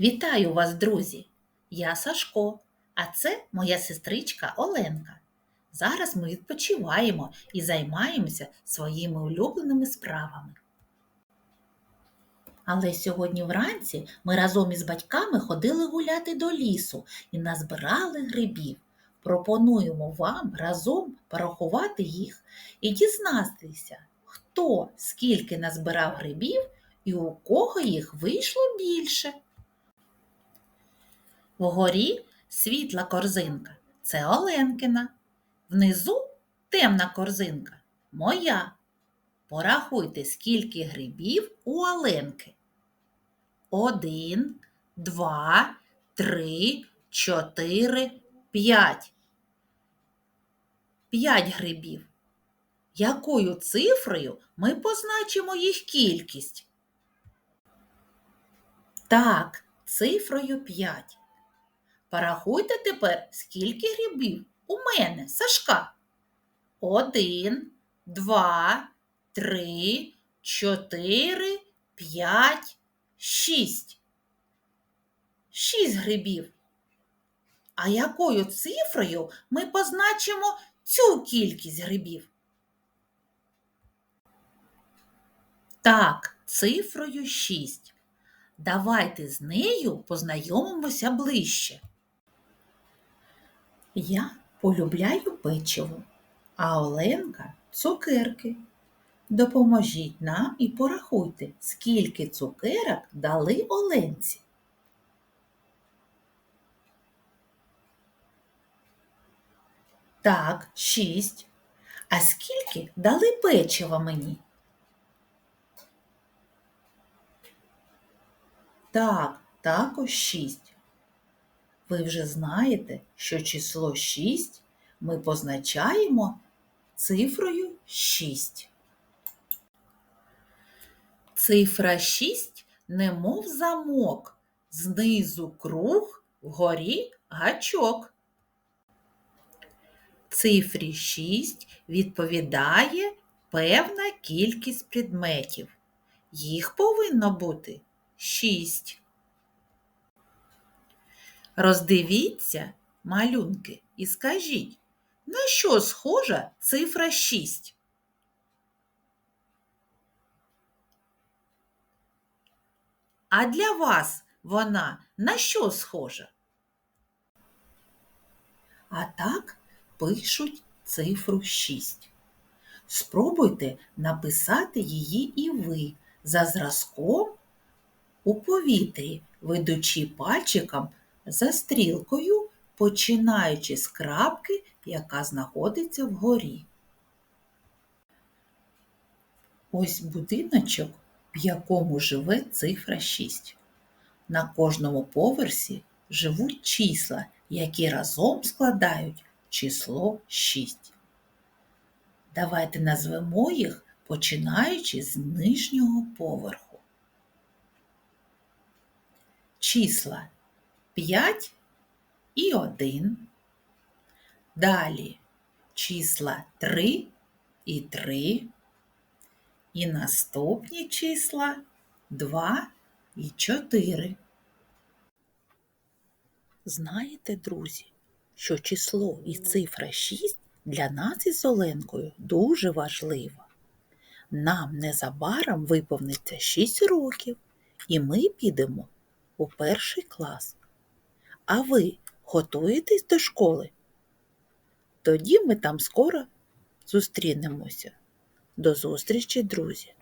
Вітаю вас, друзі! Я Сашко, а це моя сестричка Оленка. Зараз ми відпочиваємо і займаємося своїми улюбленими справами. Але сьогодні вранці ми разом із батьками ходили гуляти до лісу і назбирали грибів. Пропонуємо вам разом порахувати їх і дізнатися, хто скільки назбирав грибів і у кого їх вийшло більше. Вгорі світла корзинка це Оленкина. Внизу темна корзинка моя. Порахуйте, скільки грибів у Оленки. Один, два, три, чотири, п'ять. П'ять грибів. Якою цифрою ми позначимо їх кількість? Так, цифрою 5. Порахуйте тепер, скільки грибів у мене, Сашка. Один, два, три, чотири, п'ять, шість. Шість грибів. А якою цифрою ми позначимо цю кількість грибів? Так, цифрою 6. Давайте з нею познайомимося ближче. Я полюбляю печиво, а Оленка цукерки. Допоможіть нам і порахуйте, скільки цукерок дали Оленці. Так, шість. А скільки дали печива мені? Так, також 6. Ви вже знаєте, що число 6 ми позначаємо цифрою 6. Цифра 6 немов замок, знизу круг, вгорі гачок. Цифрі 6 відповідає певна кількість предметів. Їх повинно бути 6. Роздивіться малюнки і скажіть, на що схожа цифра 6? А для вас вона на що схожа? А так пишуть цифру 6. Спробуйте написати її і ви за зразком у повітрі, ведучи пальчиком за стрілкою, починаючи з крапки, яка знаходиться вгорі. Ось будиночок, в якому живе цифра 6. На кожному поверсі живуть числа, які разом складають число 6. Давайте назвемо їх, починаючи з нижнього поверху. Числа 5 і 1. Далі числа 3 і 3. І наступні числа 2 і 4. Знаєте, друзі, що число і цифра 6 для нас із Оленкою дуже важливо. Нам незабаром виповниться 6 років, і ми підемо у перший клас. А ви готуєтесь до школи? Тоді ми там скоро зустрінемося. До зустрічі, друзі!